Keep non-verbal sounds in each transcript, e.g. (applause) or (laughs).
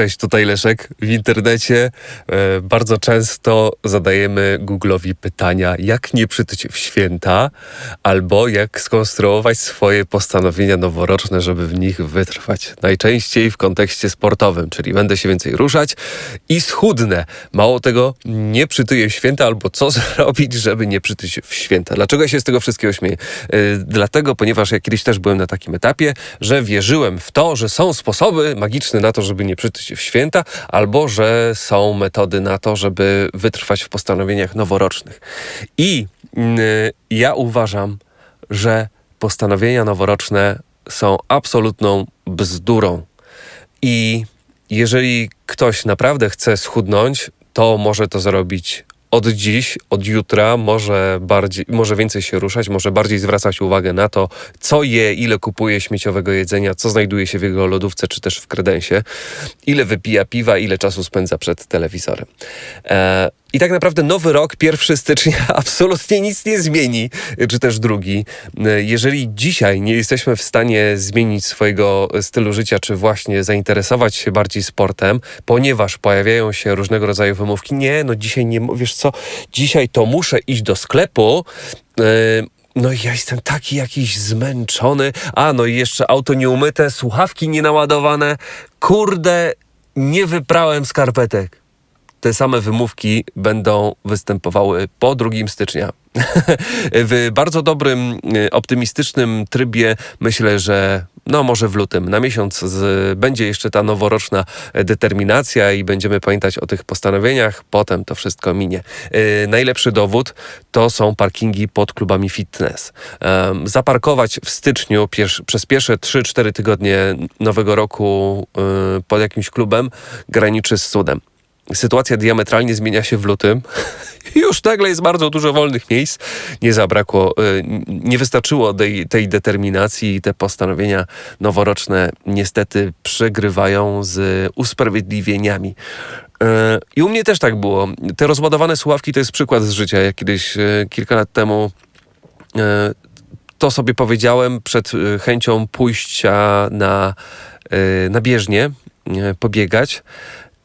Cześć, tutaj Leszek. W internecie e, bardzo często zadajemy Google'owi pytania, jak nie przytyć w święta, albo jak skonstruować swoje postanowienia noworoczne, żeby w nich wytrwać. Najczęściej w kontekście sportowym, czyli będę się więcej ruszać i schudnę. Mało tego, nie przytyję w święta, albo co (laughs) zrobić, żeby nie przytyć w święta. Dlaczego ja się z tego wszystkiego śmieję? E, dlatego, ponieważ ja kiedyś też byłem na takim etapie, że wierzyłem w to, że są sposoby magiczne na to, żeby nie przytyć w święta, albo że są metody na to, żeby wytrwać w postanowieniach noworocznych. I y, ja uważam, że postanowienia noworoczne są absolutną bzdurą. I jeżeli ktoś naprawdę chce schudnąć, to może to zrobić od dziś, od jutra może, bardziej, może więcej się ruszać, może bardziej zwracać uwagę na to, co je, ile kupuje śmieciowego jedzenia, co znajduje się w jego lodówce czy też w kredensie, ile wypija piwa, ile czasu spędza przed telewizorem. E, i tak naprawdę nowy rok, 1 stycznia, (laughs) absolutnie nic nie zmieni, czy też drugi. Jeżeli dzisiaj nie jesteśmy w stanie zmienić swojego stylu życia, czy właśnie zainteresować się bardziej sportem, ponieważ pojawiają się różnego rodzaju wymówki, nie, no dzisiaj nie, wiesz co, dzisiaj to muszę iść do sklepu, yy, no ja jestem taki jakiś zmęczony. A, no i jeszcze auto nieumyte, słuchawki nienaładowane. Kurde, nie wyprałem skarpetek te same wymówki będą występowały po 2 stycznia. (laughs) w bardzo dobrym, y, optymistycznym trybie myślę, że no może w lutym, na miesiąc z, będzie jeszcze ta noworoczna determinacja i będziemy pamiętać o tych postanowieniach, potem to wszystko minie. Yy, najlepszy dowód to są parkingi pod klubami fitness. Zaparkować w styczniu przez pierwsze 3-4 tygodnie nowego roku pod jakimś klubem graniczy z cudem sytuacja diametralnie zmienia się w lutym. (laughs) Już nagle jest bardzo dużo wolnych miejsc. Nie zabrakło, y, nie wystarczyło tej, tej determinacji i te postanowienia noworoczne niestety przegrywają z usprawiedliwieniami. Y, I u mnie też tak było. Te rozładowane słuchawki to jest przykład z życia. Ja kiedyś y, kilka lat temu to sobie powiedziałem przed chęcią pójścia na, na bieżnię, pobiegać.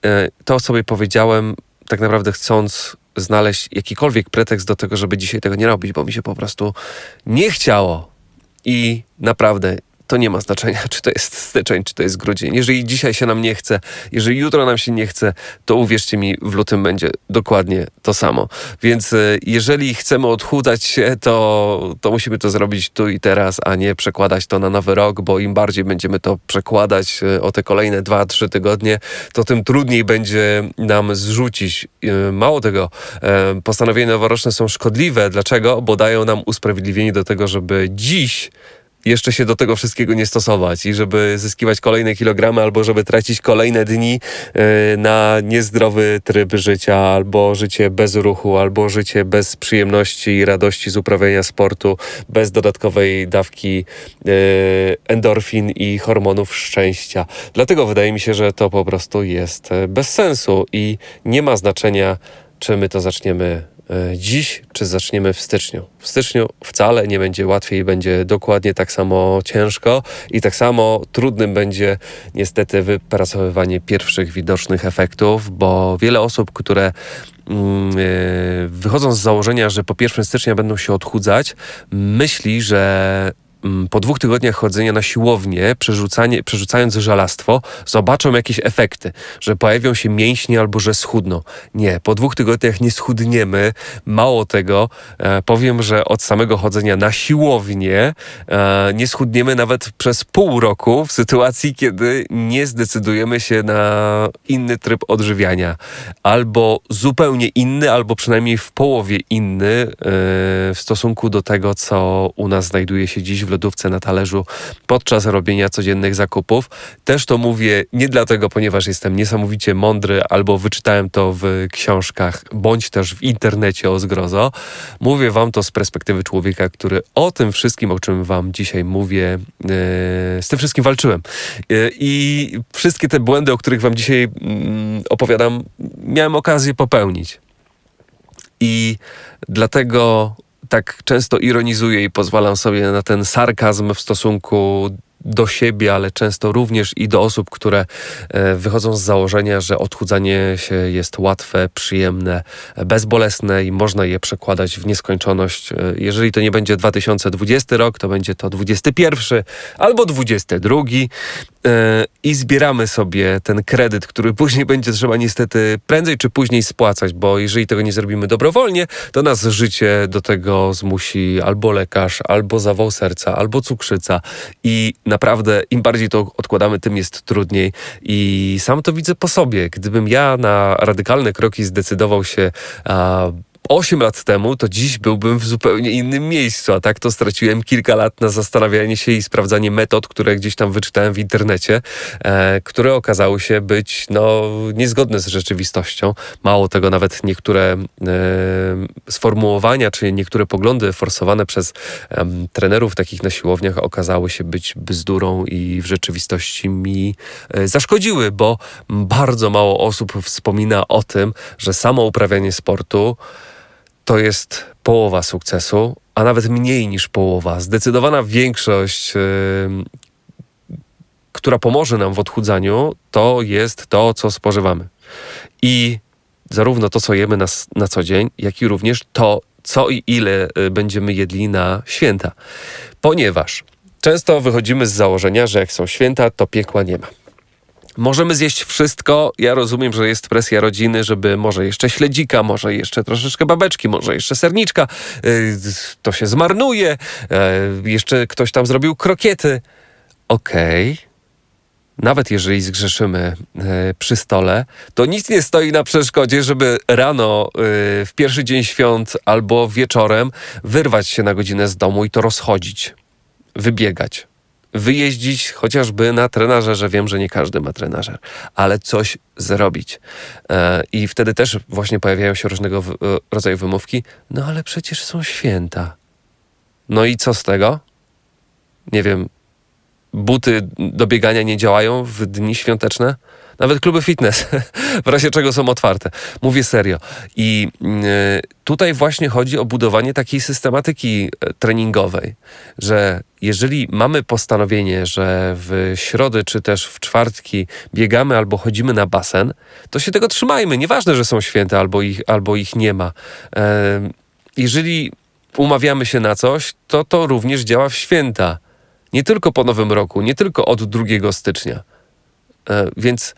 E, to sobie powiedziałem, tak naprawdę chcąc znaleźć jakikolwiek pretekst do tego, żeby dzisiaj tego nie robić, bo mi się po prostu nie chciało. I naprawdę to nie ma znaczenia, czy to jest styczeń, czy to jest grudzień. Jeżeli dzisiaj się nam nie chce, jeżeli jutro nam się nie chce, to uwierzcie mi, w lutym będzie dokładnie to samo. Więc e, jeżeli chcemy odchudzać się, to, to musimy to zrobić tu i teraz, a nie przekładać to na nowy rok, bo im bardziej będziemy to przekładać e, o te kolejne 2-3 tygodnie, to tym trudniej będzie nam zrzucić. E, mało tego, postanowienia noworoczne są szkodliwe. Dlaczego? Bo dają nam usprawiedliwienie do tego, żeby dziś jeszcze się do tego wszystkiego nie stosować i żeby zyskiwać kolejne kilogramy albo żeby tracić kolejne dni e, na niezdrowy tryb życia albo życie bez ruchu, albo życie bez przyjemności i radości z uprawiania sportu, bez dodatkowej dawki e, endorfin i hormonów szczęścia. Dlatego wydaje mi się, że to po prostu jest e, bez sensu i nie ma znaczenia, czy my to zaczniemy E, dziś, czy zaczniemy w styczniu. W styczniu wcale nie będzie łatwiej, będzie dokładnie tak samo ciężko i tak samo trudnym będzie niestety wypracowywanie pierwszych widocznych efektów, bo wiele osób, które mm, e, wychodzą z założenia, że po 1 stycznia będą się odchudzać, myśli, że po dwóch tygodniach chodzenia na siłownię, przerzucanie, przerzucając żelastwo, zobaczą jakieś efekty, że pojawią się mięśnie albo że schudną. Nie, po dwóch tygodniach nie schudniemy. Mało tego, e, powiem, że od samego chodzenia na siłownię e, nie schudniemy nawet przez pół roku w sytuacji, kiedy nie zdecydujemy się na inny tryb odżywiania. Albo zupełnie inny, albo przynajmniej w połowie inny e, w stosunku do tego, co u nas znajduje się dziś w lodówce na talerzu podczas robienia codziennych zakupów. Też to mówię nie dlatego, ponieważ jestem niesamowicie mądry albo wyczytałem to w książkach, bądź też w internecie o zgrozo. Mówię wam to z perspektywy człowieka, który o tym wszystkim, o czym wam dzisiaj mówię, yy, z tym wszystkim walczyłem. Yy, I wszystkie te błędy, o których wam dzisiaj yy, opowiadam, miałem okazję popełnić. I dlatego tak często ironizuję i pozwalam sobie na ten sarkazm w stosunku do siebie, ale często również i do osób, które e, wychodzą z założenia, że odchudzanie się jest łatwe, przyjemne, bezbolesne i można je przekładać w nieskończoność. E, jeżeli to nie będzie 2020 rok, to będzie to 21 albo 22 e, i zbieramy sobie ten kredyt, który (laughs) później będzie trzeba niestety prędzej czy później spłacać, bo jeżeli tego nie zrobimy dobrowolnie, to nas życie do tego zmusi albo lekarz, albo zawał serca, albo cukrzyca i naprawdę im bardziej to odkładamy, tym jest trudniej i sam to widzę po sobie. Gdybym ja na radykalne kroki zdecydował się 8 lat temu, to dziś byłbym w zupełnie innym miejscu, a tak to straciłem kilka lat na zastanawianie się i sprawdzanie metod, które gdzieś tam wyczytałem w internecie, e, które okazały się być no, niezgodne z rzeczywistością. Mało tego, nawet niektóre e, sformułowania, czy niektóre poglądy forsowane przez e, trenerów takich na siłowniach okazały się być bzdurą i w rzeczywistości mi e, zaszkodziły, bo bardzo mało osób wspomina o tym, że samo uprawianie sportu to jest połowa sukcesu, a nawet mniej niż połowa. Zdecydowana większość, yy, która pomoże nam w odchudzaniu, to jest to, co spożywamy. I zarówno to, co jemy na, na co dzień, jak i również to, co i ile y, będziemy jedli na święta. Ponieważ często wychodzimy z założenia, że jak są święta, to piekła nie ma. Możemy zjeść wszystko. Ja rozumiem, że jest presja rodziny, żeby może jeszcze śledzika, może jeszcze troszeczkę babeczki, może jeszcze serniczka. Y, to się zmarnuje. Y, jeszcze ktoś tam zrobił krokiety. Okej. Okay. Nawet jeżeli zgrzeszymy y, przy stole, to nic nie stoi na przeszkodzie, żeby rano, w pierwszy dzień świąt albo wieczorem wyrwać się na godzinę z domu i to rozchodzić, wybiegać wyjeździć chociażby na trenażerze. Wiem, że nie każdy ma trenażer, ale coś zrobić. E, I wtedy też właśnie pojawiają się różnego e, rodzaju wymówki. No ale przecież są święta. No i co z tego? Nie wiem, buty do biegania nie działają w dni świąteczne? Nawet kluby fitness, (laughs) w razie czego są otwarte. Mówię serio. I y, tutaj właśnie chodzi o budowanie takiej systematyki e, treningowej, że jeżeli mamy postanowienie, że w środy czy też w czwartki biegamy albo chodzimy na basen, to się tego trzymajmy. Nieważne, że są święte albo ich, albo ich nie ma. Jeżeli umawiamy się na coś, to to również działa w święta. Nie tylko po Nowym Roku, nie tylko od 2 stycznia. E, więc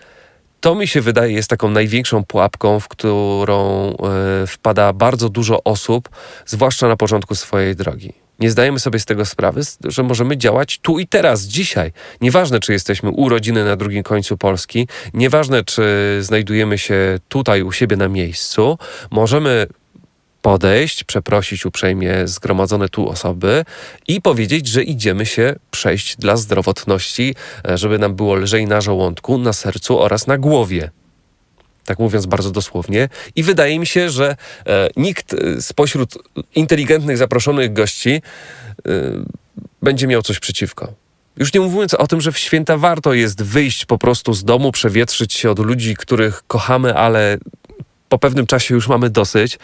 to mi się wydaje jest taką największą pułapką, w którą e, wpada bardzo dużo osób, zwłaszcza na początku swojej drogi. Nie zdajemy sobie z tego sprawy, że możemy działać tu i teraz, dzisiaj. Nieważne, czy jesteśmy u rodziny na drugim końcu Polski, nieważne, czy znajdujemy się tutaj u siebie na miejscu, możemy podejść, przeprosić uprzejmie zgromadzone tu osoby i powiedzieć, że idziemy się przejść dla zdrowotności, e, żeby nam było lżej na żołądku, na sercu oraz na głowie. Tak mówiąc bardzo dosłownie. I wydaje mi się, że e, nikt e, spośród inteligentnych zaproszonych gości e, będzie miał coś przeciwko. Już nie mówiąc o tym, że w święta warto jest wyjść po prostu z domu, przewietrzyć się od ludzi, których kochamy, ale po pewnym czasie już mamy dosyć.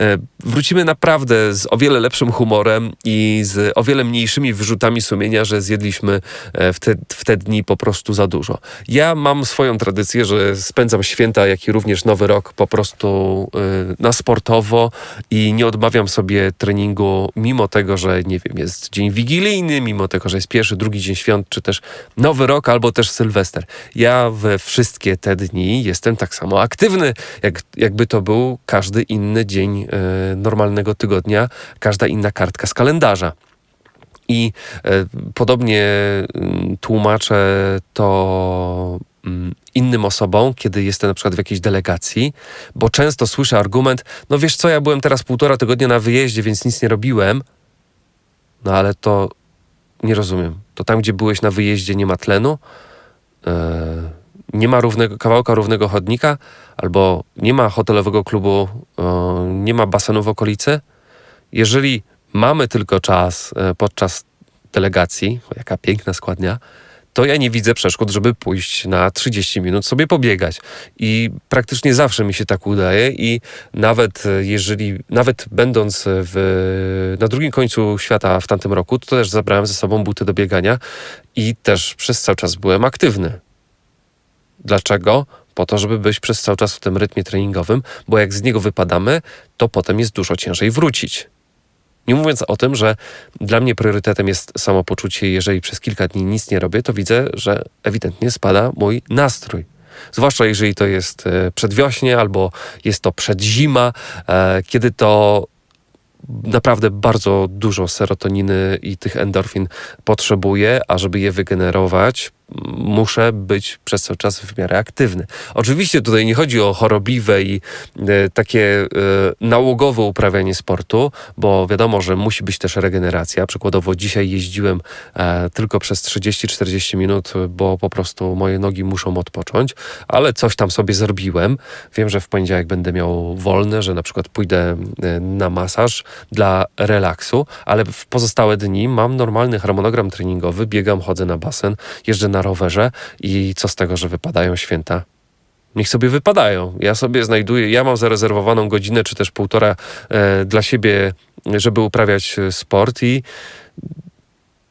E, wrócimy naprawdę z o wiele lepszym humorem i z o wiele mniejszymi wyrzutami sumienia, że zjedliśmy e, w te, w te dni po prostu za dużo. Ja mam swoją tradycję, że spędzam święta, jak i również Nowy Rok po prostu e, na sportowo i nie odmawiam sobie treningu, mimo tego, że nie wiem, jest dzień wigilijny, mimo tego, że jest pierwszy, drugi dzień świąt, czy też Nowy Rok, albo też Sylwester. Ja we wszystkie te dni jestem tak samo aktywny, jak, jak jakby to był każdy inny dzień e, normalnego tygodnia, każda inna kartka z kalendarza. I e, podobnie mm, tłumaczę to mm, innym osobom, kiedy jestem na przykład w jakiejś delegacji, bo często słyszę argument, no wiesz co, ja byłem teraz półtora tygodnia na wyjeździe, więc nic nie robiłem. No ale to nie rozumiem. To tam, gdzie byłeś na wyjeździe, nie ma tlenu? Yy nie ma równego, kawałka równego chodnika, albo nie ma hotelowego klubu, nie ma basenu w okolicy. Jeżeli mamy tylko czas e, podczas delegacji, jaka piękna składnia, to ja nie widzę przeszkód, żeby pójść na 30 minut sobie pobiegać. I praktycznie zawsze mi się tak udaje i nawet e, jeżeli, nawet będąc w, na drugim końcu świata w tamtym roku, to też zabrałem ze sobą buty do biegania i też przez cały czas byłem aktywny. Dlaczego? Po to, żeby być przez cały czas w tym rytmie treningowym, bo jak z niego wypadamy, to potem jest dużo ciężej wrócić. Nie mówiąc o tym, że dla mnie priorytetem jest samopoczucie, jeżeli przez kilka dni nic nie robię, to widzę, że ewidentnie spada mój nastrój. Zwłaszcza jeżeli to jest e, przedwiośnie albo jest to przedzima, e, kiedy to naprawdę bardzo dużo serotoniny i tych endorfin potrzebuję, a żeby je wygenerować, muszę być przez cały czas w miarę aktywny. Oczywiście tutaj nie chodzi o chorobliwe i e, takie e, nałogowe uprawianie sportu, bo wiadomo, że musi być też regeneracja. Przykładowo dzisiaj jeździłem e, tylko przez 30-40 minut, bo po prostu moje nogi muszą odpocząć, ale coś tam sobie zrobiłem. Wiem, że w poniedziałek będę miał wolne, że na przykład pójdę na masaż dla relaksu, ale w pozostałe dni mam normalny harmonogram treningowy, biegam, chodzę na basen, jeżdżę na rowerze i co z tego, że wypadają święta? Niech sobie wypadają. Ja sobie znajduję, ja mam zarezerwowaną godzinę czy też półtora e, dla siebie, żeby uprawiać e, sport i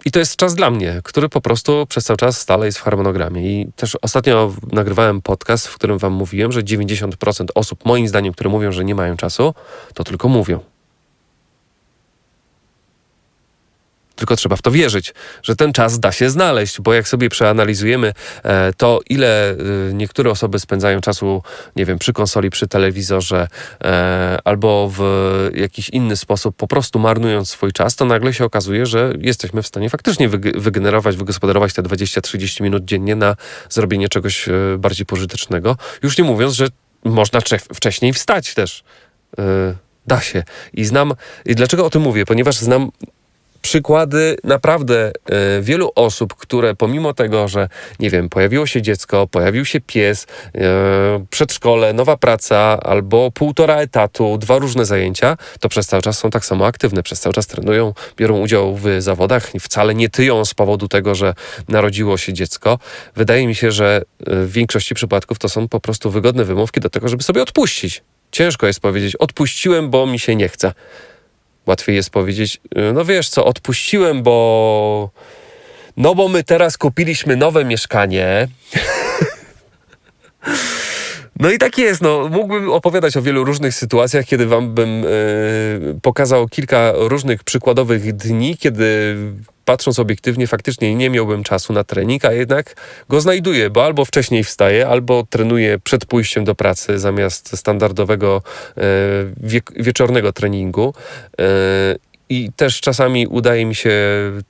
i to jest czas dla mnie, który po prostu przez cały czas stale jest w harmonogramie. I też ostatnio nagrywałem podcast, w którym wam mówiłem, że 90% osób, moim zdaniem, które mówią, że nie mają czasu, to tylko mówią. Tylko trzeba w to wierzyć, że ten czas da się znaleźć, bo jak sobie przeanalizujemy e, to, ile e, niektóre osoby spędzają czasu, nie wiem, przy konsoli, przy telewizorze e, albo w jakiś inny sposób, po prostu marnując swój czas, to nagle się okazuje, że jesteśmy w stanie faktycznie wygenerować, wygospodarować te 20-30 minut dziennie na zrobienie czegoś bardziej pożytecznego. Już nie mówiąc, że można wcześniej wstać też. Da się. I znam. I dlaczego o tym mówię? Ponieważ znam przykłady naprawdę e, wielu osób, które pomimo tego, że nie wiem, pojawiło się dziecko, pojawił się pies, e, przedszkole, nowa praca albo półtora etatu, dwa różne zajęcia, to przez cały czas są tak samo aktywne, przez cały czas trenują, biorą udział w zawodach, wcale nie tyją z powodu tego, że narodziło się dziecko. Wydaje mi się, że e, w większości przypadków to są po prostu wygodne wymówki do tego, żeby sobie odpuścić. Ciężko jest powiedzieć, odpuściłem, bo mi się nie chce. Łatwiej jest powiedzieć, y, no wiesz co, odpuściłem, bo. No bo my teraz kupiliśmy nowe mieszkanie. (laughs) No i tak jest, no, mógłbym opowiadać o wielu różnych sytuacjach, kiedy wam bym y, pokazał kilka różnych przykładowych dni, kiedy patrząc obiektywnie, faktycznie nie miałbym czasu na trening, a jednak go znajduję, bo albo wcześniej wstaję, albo trenuję przed pójściem do pracy zamiast standardowego e, wie wieczornego treningu. E, i też czasami udaje mi się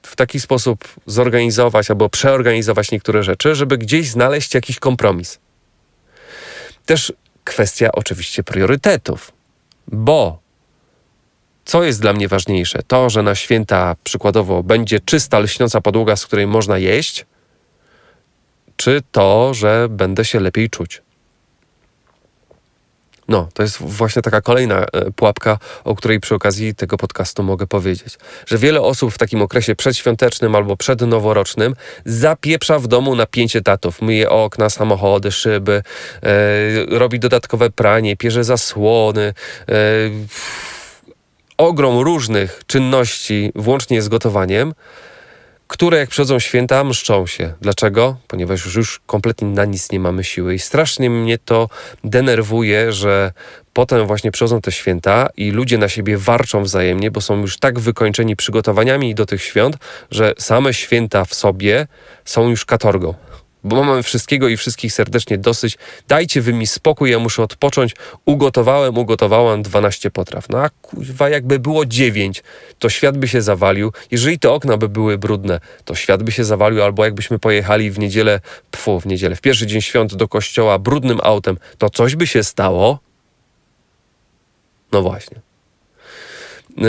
w taki sposób zorganizować albo przeorganizować niektóre rzeczy, żeby gdzieś znaleźć jakiś kompromis. Też kwestia oczywiście priorytetów, bo co jest dla mnie ważniejsze? To, że na święta przykładowo będzie czysta, lśniąca podłoga, z której można jeść, czy to, że będę się lepiej czuć? No, to jest właśnie taka kolejna e, pułapka, o której przy okazji tego podcastu mogę powiedzieć. Że wiele osób w takim okresie przedświątecznym albo przednoworocznym zapieprza w domu na pięć etatów. Myje okna, samochody, szyby, e, robi dodatkowe pranie, pierze zasłony, e, ogrom różnych czynności, włącznie z gotowaniem, które jak przychodzą święta, mszczą się. Dlaczego? Ponieważ już, kompletnie na nic nie mamy siły i strasznie mnie to denerwuje, że potem właśnie przychodzą te święta i ludzie na siebie warczą wzajemnie, bo są już tak wykończeni przygotowaniami do tych świąt, że same święta w sobie są już katorgą bo mamy wszystkiego i wszystkich serdecznie dosyć. Dajcie wy mi spokój, ja muszę odpocząć. Ugotowałem, ugotowałam 12 potraw. No a jakby było 9, to świat by się zawalił. Jeżeli te okna by były brudne, to świat by się zawalił, albo jakbyśmy pojechali w niedzielę, pfu, w niedzielę, w pierwszy dzień świąt do kościoła brudnym autem, to coś by się stało. No właśnie. Yy,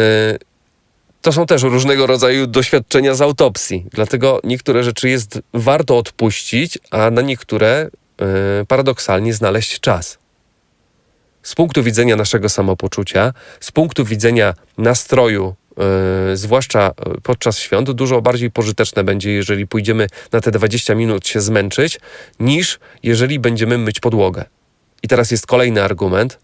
to są też różnego rodzaju doświadczenia z autopsji. Dlatego niektóre rzeczy jest warto odpuścić, a na niektóre yy, paradoksalnie znaleźć czas. Z punktu widzenia naszego samopoczucia, z punktu widzenia nastroju e, zwłaszcza podczas świąt, dużo bardziej pożyteczne będzie, jeżeli pójdziemy na te 20 minut się zmęczyć, niż jeżeli będziemy myć podłogę. I teraz jest kolejny argument.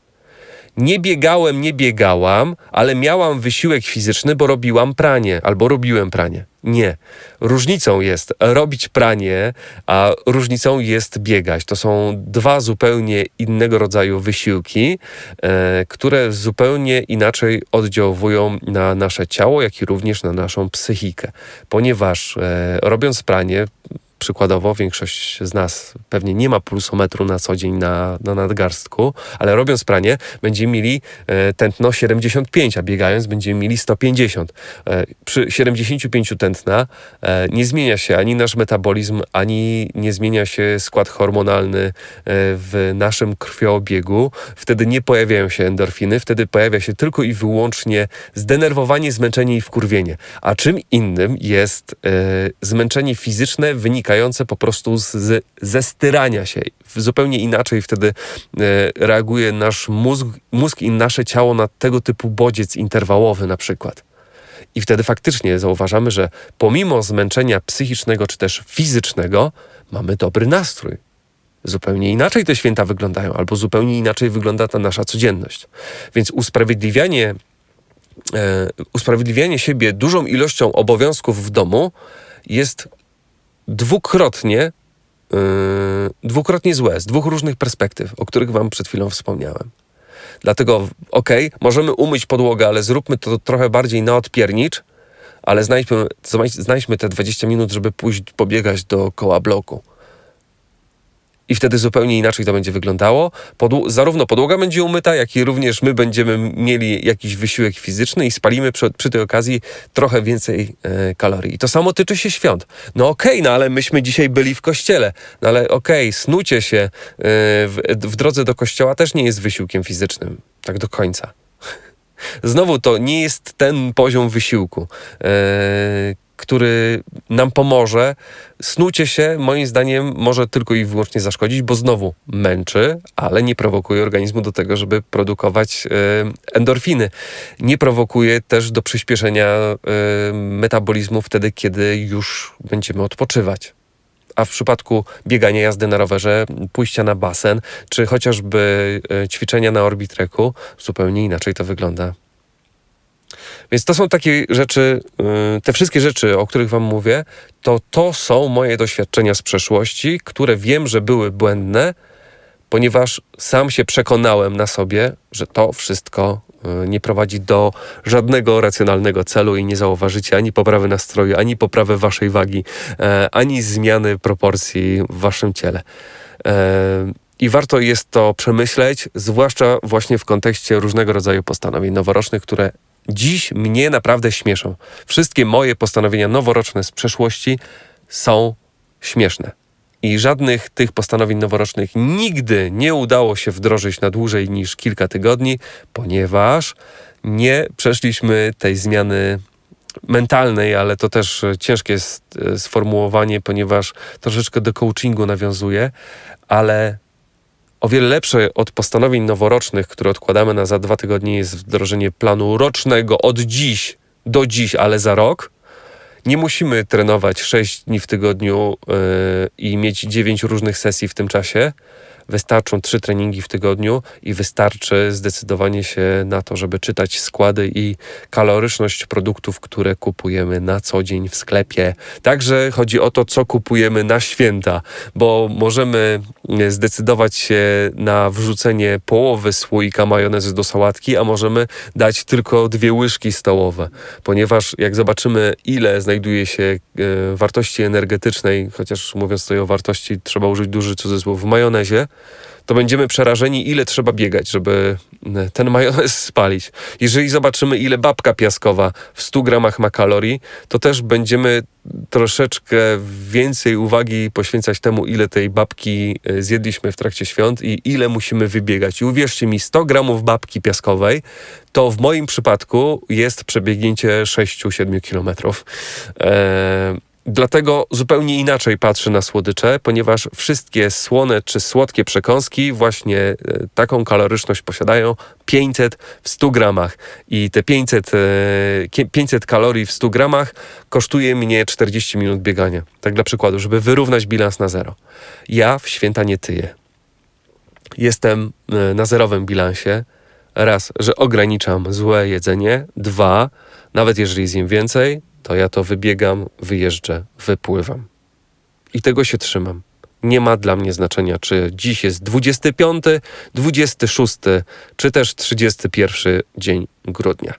Nie biegałem, nie biegałam, ale miałam wysiłek fizyczny, bo robiłam pranie albo robiłem pranie. Nie. Różnicą jest robić pranie, a różnicą jest biegać. To są dwa zupełnie innego rodzaju wysiłki, e, które zupełnie inaczej oddziałują na nasze ciało, jak i również na naszą psychikę. Ponieważ e, robiąc pranie, przykładowo większość z nas pewnie nie ma pulsometru na co dzień na, na nadgarstku, ale robiąc pranie będziemy mieli e, tętno 75, a biegając będziemy mieli 150. E, przy 75 tętna e, nie zmienia się ani nasz metabolizm, ani nie zmienia się skład hormonalny e, w naszym krwioobiegu. Wtedy nie pojawiają się endorfiny, wtedy pojawia się tylko i wyłącznie zdenerwowanie, zmęczenie i wkurwienie. A czym innym jest e, zmęczenie fizyczne wynikające wynikające po prostu z, ze styrania się. Zupełnie inaczej wtedy e, reaguje nasz mózg, mózg i nasze ciało na tego typu bodziec interwałowy na przykład. I wtedy faktycznie zauważamy, że pomimo zmęczenia psychicznego czy też fizycznego, mamy dobry nastrój. Zupełnie inaczej te święta wyglądają, albo zupełnie inaczej wygląda ta nasza codzienność. Więc usprawiedliwianie, e, usprawiedliwianie siebie dużą ilością obowiązków w domu jest dwukrotnie, yy, dwukrotnie złe, z dwóch różnych perspektyw, o których Wam przed chwilą wspomniałem. Dlatego, okej, okay, możemy umyć podłogę, ale zróbmy to trochę bardziej na odpiernicz, ale znajdźmy, znajdźmy te 20 minut, żeby pójść pobiegać dookoła bloku i wtedy zupełnie inaczej to będzie wyglądało. Zarówno podłoga będzie umyta, jak i również my będziemy mieli jakiś wysiłek fizyczny i spalimy przy, przy tej okazji trochę więcej e, kalorii. I to samo tyczy się świąt. No okej, okay, no ale myśmy dzisiaj byli w kościele. No ale okej, okay, snucie się e, w, w drodze do kościoła też nie jest wysiłkiem fizycznym. Tak do końca. (laughs) Znowu to nie jest ten poziom wysiłku. E, który nam pomoże. Snucie się, moim zdaniem, może tylko i wyłącznie zaszkodzić, bo znowu męczy, ale nie prowokuje organizmu do tego, żeby produkować y, endorfiny. Nie prowokuje też do przyspieszenia y, metabolizmu wtedy, kiedy już będziemy odpoczywać a w przypadku biegania, jazdy na rowerze, pójścia na basen, czy chociażby e, ćwiczenia na orbitreku, zupełnie inaczej to wygląda. Więc to są takie rzeczy, y, te wszystkie rzeczy, o których Wam mówię, to to są moje doświadczenia z przeszłości, które wiem, że były błędne, ponieważ sam się przekonałem na sobie, że to wszystko y, nie prowadzi do żadnego racjonalnego celu i nie zauważycie ani poprawy nastroju, ani poprawy waszej wagi, e, ani zmiany proporcji w waszym ciele. E, I warto jest to przemyśleć, zwłaszcza właśnie w kontekście różnego rodzaju postanowień noworocznych, które dziś mnie naprawdę śmieszą. Wszystkie moje postanowienia noworoczne z przeszłości są śmieszne. I żadnych tych postanowień noworocznych nigdy nie udało się wdrożyć na dłużej niż kilka tygodni, ponieważ nie przeszliśmy tej zmiany mentalnej, ale to też ciężkie e, sformułowanie, ponieważ troszeczkę do coachingu nawiązuje, ale o wiele lepsze od postanowień noworocznych, które odkładamy na za dwa tygodnie, jest wdrożenie planu rocznego od dziś do dziś, ale za rok. Nie musimy trenować 6 dni w tygodniu yy, i mieć 9 różnych sesji w tym czasie Wystarczą trzy treningi w tygodniu i wystarczy zdecydowanie się na to, żeby czytać składy i kaloryczność produktów, które kupujemy na co dzień w sklepie. Także chodzi o to, co kupujemy na święta, bo możemy zdecydować się na wrzucenie połowy słoika majonezu do sałatki, a możemy dać tylko dwie łyżki stołowe, ponieważ jak zobaczymy, ile znajduje się e, wartości energetycznej, chociaż mówiąc tutaj o wartości, trzeba użyć duży cudzysłów w majonezie, to będziemy przerażeni, ile trzeba biegać, żeby e, ten majonez (laughs) spalić. Jeżeli zobaczymy, ile babka piaskowa w 100 gramach ma kalorii, to też będziemy troszeczkę więcej uwagi poświęcać temu, ile tej babki e, zjedliśmy w trakcie świąt i ile musimy wybiegać. I uwierzcie mi, 100 gramów babki piaskowej to w moim przypadku jest przebiegnięcie 6-7 kilometrów. Eee, Dlatego zupełnie inaczej patrzę na słodycze, ponieważ wszystkie słone czy słodkie przekąski właśnie e, taką kaloryczność posiadają 500 w 100 gramach. I te 500, e, kie- 500 kalorii w 100 gramach kosztuje mnie 40 minut biegania. Tak dla przykładu, żeby wyrównać bilans na zero. Ja w święta nie tyję. Jestem e, na zerowym bilansie. Raz, że ograniczam złe jedzenie. Dwa, nawet jeżeli zjem więcej, to ja to wybiegam, wyjeżdżę, wypływam. I tego się trzymam. Nie ma dla mnie znaczenia, czy dziś jest 25, 26, czy też 31 dzień grudnia.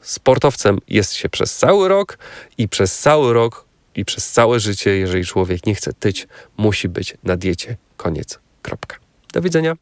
Sportowcem jest się przez cały rok i przez cały rok i przez całe życie, jeżeli człowiek nie chce tyć, musi być na diecie. Koniec. Kropka. Do widzenia.